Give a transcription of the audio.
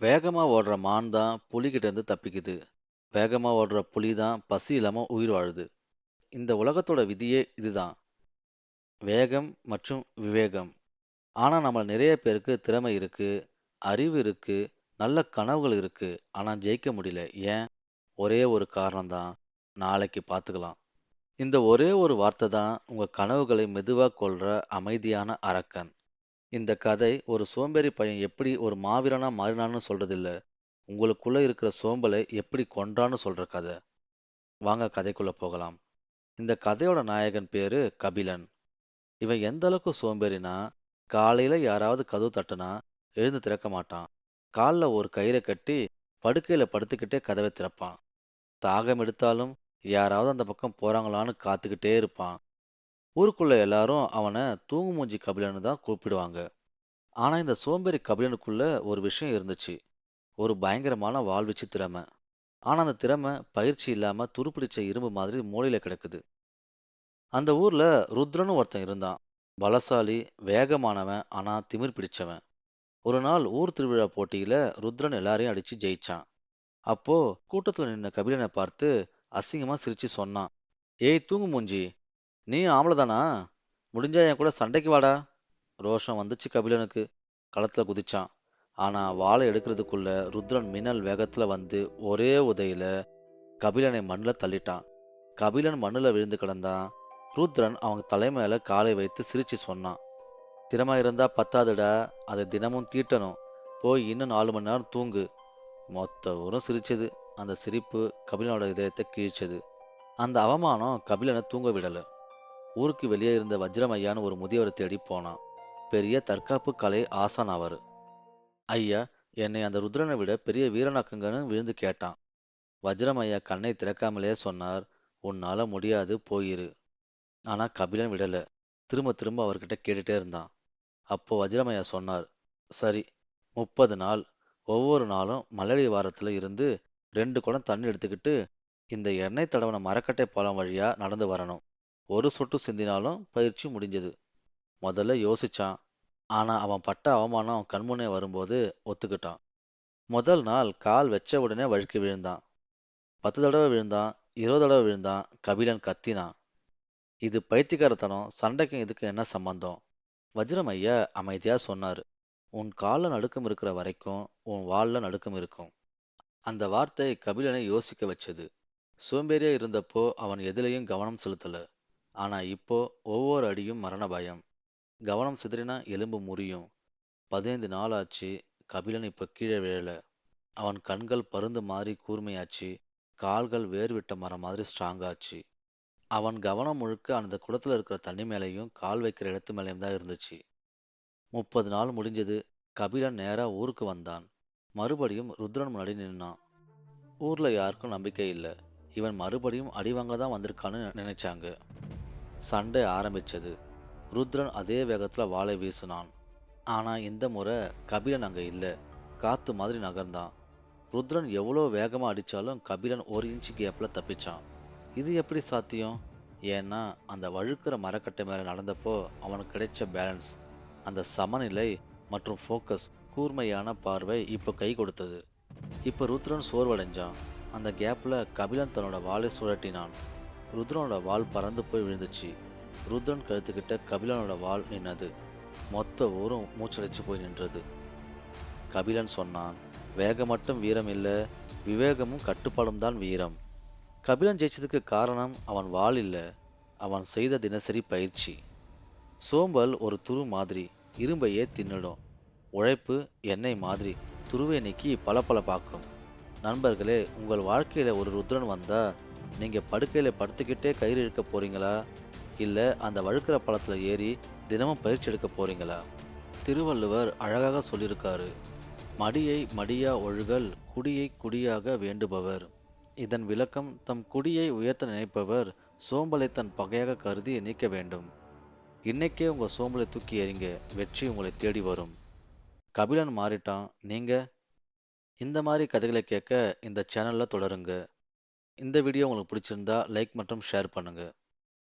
வேகமா ஓடுற மான் தான் புலிகிட்ட இருந்து தப்பிக்குது. வேகமா ஓடுற புலி தான் பசி இல்லாமல் உயிர் வாழுது. இந்த உலகத்தோட விதியே இதுதான். வேகம் மற்றும் விவேகம். ஆனா நம்ம நிறைய பேருக்கு திறமை இருக்கு, அறிவு இருக்கு, நல்ல கனவுகள் இருக்கு. ஆனா ஜெயிக்க முடியல. ஏன்? ஒரே ஒரு காரணம் தான். நாளைக்கு பார்த்துக்கலாம். இந்த ஒரே ஒரு வார்த்தை தான் உங்க கனவுகளை மெதுவா கொள்ற அமைதியான அரக்கன். இந்த கதை ஒரு சோம்பேறி பையன் எப்படி ஒரு மாவீரனா மாறினான்னு சொல்றதில்ல. உங்களுக்குள்ள இருக்கிற சோம்பலை எப்படி கொன்றான்னு சொல்ற கதை. வாங்க கதைக்குள்ள போகலாம். இந்த கதையோட நாயகன் பேரு கபிலன். இவன் எந்த அளவுக்கு சோம்பேறினா, காலையில யாராவது கதவு தட்டுனா எழுந்து திறக்க மாட்டான். கால்ல ஒரு கயிறை கட்டி படுக்கையில படுத்துக்கிட்டே கதவை திறப்பான். தாகம் எடுத்தாலும் யாராவது அந்த பக்கம் போறாங்களான்னு காத்துக்கிட்டே இருப்பான். ஊருக்குள்ள எல்லாரும் அவனை தூங்கு மூஞ்சி கபிலன்னு தான் கூப்பிடுவாங்க. ஆனா இந்த சோம்பேறி கபிலனுக்குள்ள ஒரு விஷயம் இருந்துச்சு. ஒரு பயங்கரமான வாழ்வீச்சு திறமை. ஆனா அந்த திறமை பயிற்சி இல்லாம துருப்பிடிச்ச இரும்பு மாதிரி மூலையில கிடக்குது. அந்த ஊர்ல ருத்ரன்னு ஒருத்தன் இருந்தான். பலசாலி, வேகமானவன், ஆனா திமிர் பிடிச்சவன். ஒரு நாள் ஊர் திருவிழா போட்டியில ருத்ரன் எல்லாரையும் அடிச்சு ஜெயிச்சான். அப்போ கூட்டத்துல நின்ன கபிலனை பார்த்து அசிங்கமா சிரிச்சு சொன்னான். ஏய் தூங்கு மூஞ்சி, நீயும் ஆம்பளை தானா? முடிஞ்சா என் கூட சண்டைக்கு வாடா. ரோஷம் வந்துச்சு கபிலனுக்கு. களத்துல குதிச்சான். ஆனா வாளை எடுக்கிறதுக்குள்ள ருத்ரன் மின்னல் வேகத்தில் வந்து ஒரே உதையில கபிலனை மண்ணில் தள்ளிட்டான். கபிலன் மண்ணில் விழுந்து கிடந்தான். ருத்ரன் அவங்க தலை மேல காலை வைத்து சிரிச்சு சொன்னான். திறமை இருந்தா பத்தாதுடா, அதை தினமும் தீட்டணும். போய் இன்னும் நாலு மணி நேரம் தூங்கு. மொத்த ஊரும் சிரிச்சது. அந்த சிரிப்பு கபிலனோட இதயத்தை கீழ்ச்சது அந்த அவமானம் கபிலனை தூங்க விடலை ஊருக்கு வெளியே இருந்த வஜ்ரமையான்னு ஒரு முதியவரை தேடி போனான். பெரிய தற்காப்பு கலை ஆசான் அவர் ஐயா, என்னை அந்த ருத்ரனை விட பெரிய வீரனாக்குங்கன்னு விழுந்து கேட்டான். வஜ்ரமையா கண்ணை திறக்காமலே சொன்னார், உன்னால முடியாது போயிரு. ஆனா கபிலன் விடல. திரும்ப திரும்ப அவர்கிட்ட கேட்டுட்டே இருந்தான். அப்போ வஜ்ரமையா சொன்னார், சரி, முப்பது நாள், ஒவ்வொரு நாளும் மலடி வாரத்துல இருந்து ரெண்டு குடம் தண்ணி எடுத்துக்கிட்டு இந்த எண்ணெய் தடவன மரக்கட்டை பாலம் வழியா நடந்து வரணும். ஒரு சொட்டு சிந்தினாலும் பயிற்சி முடிஞ்சது. முதல்ல யோசிச்சான். ஆனா அவன் பட்ட அவமானம் கண்முனே கண்முன்னே வரும்போது ஒத்துக்கிட்டான். முதல் நாள் கால் வச்ச உடனே வழுக்கி விழுந்தான். பத்து தடவை விழுந்தான், இருபது தடவை விழுந்தான். கபிலன் கத்தினான். இது பைத்தியக்காரத்தனம், சண்டைக்கும் இதுக்கும் என்ன சம்பந்தம்? வஜ்ரம் ஐயா அமைதியா சொன்னாரு. உன் கால்ல நடுக்கம் இருக்கிற வரைக்கும் உன் வாள்ல நடுக்கம் இருக்கும். அந்த வார்த்தை கபிலனை யோசிக்க வச்சது. சோம்பேறியா இருந்தப்போ அவன் எதிலையும் கவனம் செலுத்தல. ஆனா இப்போ ஒவ்வொரு அடியும் மரண பயம். கவனம் சிதறினா எலும்பு முறியும். பதினைந்து நாள் ஆச்சு. கபிலன் இப்ப கீழே விழல. அவன் கண்கள் பருந்து மாதிரி கூர்மையாச்சு. கால்கள் வேர் விட்ட மரம் மாதிரி ஸ்ட்ராங்காச்சு அவன் கவனம் முழுக்க அந்த குடத்துல இருக்கிற தண்ணி மேலேயும் கால் வைக்கிற இடத்து மேலேயும் தான் இருந்துச்சு. முப்பது நாள் முடிஞ்சது. கபிலன் நேரா ஊருக்கு வந்தான். மறுபடியும் ருத்ரன் முன்னாடி நின்னான். ஊர்ல யாருக்கும் நம்பிக்கை இல்லை இவன் மறுபடியும் அடி வாங்க தான் வந்திருக்கான்னு நினைச்சாங்க. சண்டை ஆரம்பிச்சது. ருத்ரன் அதே வேகத்தில் வாளை வீசினான். ஆனால் இந்த முறை கபிலன் அங்கே இல்லை காத்து மாதிரி நகர்ந்தான். ருத்ரன் எவ்வளோ வேகமாக அடித்தாலும் கபிலன் ஒரு இன்ச் கேப்பில் தப்பிச்சான். இது எப்படி சாத்தியம்? ஏன்னா அந்த வழுக்கிற மரக்கட்டை மேலே நடந்தப்போ அவனுக்கு கிடைச்ச பேலன்ஸ், அந்த சமநிலை மற்றும் ஃபோக்கஸ், கூர்மையான பார்வை இப்போ கை கொடுத்தது. இப்போ ருத்ரன் சோர்வடைஞ்சான். அந்த கேப்பில் கபிலன் தன்னோட வாளை சுழட்டினான் ருத்ரனோட வாள் பறந்து போய் விழுந்துச்சு. ருத்ரன் கழுத்துக்கிட்ட கபிலனோட வாள் நின்னது. மொத்த ஊரும் மூச்சடைச்சு போய் நின்றது. கபிலன் சொன்னான், வேகம் மட்டும் வீரம் இல்லை விவேகமும் கட்டுப்பாடும் தான் வீரம். கபிலன் ஜெயிச்சதுக்கு காரணம் அவன் வாள் இல்லை அவன் செய்த தினசரி பயிற்சி. சோம்பல் ஒரு துரு மாதிரி, இரும்பையே தின்னுடும். உழைப்பு எண்ணெய் மாதிரி, துருவை நீக்கி பளபளப்பாக்கும். நண்பர்களே, உங்கள் வாழ்க்கையில் ஒரு ருத்ரன் வந்தால் நீங்க படுக்கையில் படுத்துக்கிட்டே கயிறு இழுக்க போறீங்களா? இல்லை அந்த வழுக்கிற பழத்துல ஏறி தினமும் பயிற்சி எடுக்க போறீங்களா? திருவள்ளுவர் அழகாக சொல்லியிருக்காரு. மடியை மடியா ஒழுகல் குடியை குடியாக வேண்டுபவர். இதன் விளக்கம் தம் குடியை உயர்த்த நினைப்பவர் சோம்பலை தன் பகையாக கருதி நீக்க வேண்டும். இன்னைக்கே உங்க சோம்பலை தூக்கி எறிங்க. வெற்றி உங்களை தேடி வரும். கபிலன் மாறிட்டான். நீங்க? இந்த மாதிரி கதைகளை கேட்க இந்த சேனல்ல தொடருங்க. இந்த வீடியோ உங்களுக்கு பிடிச்சிருந்தா லைக் மற்றும் ஷேர் பண்ணுங்க.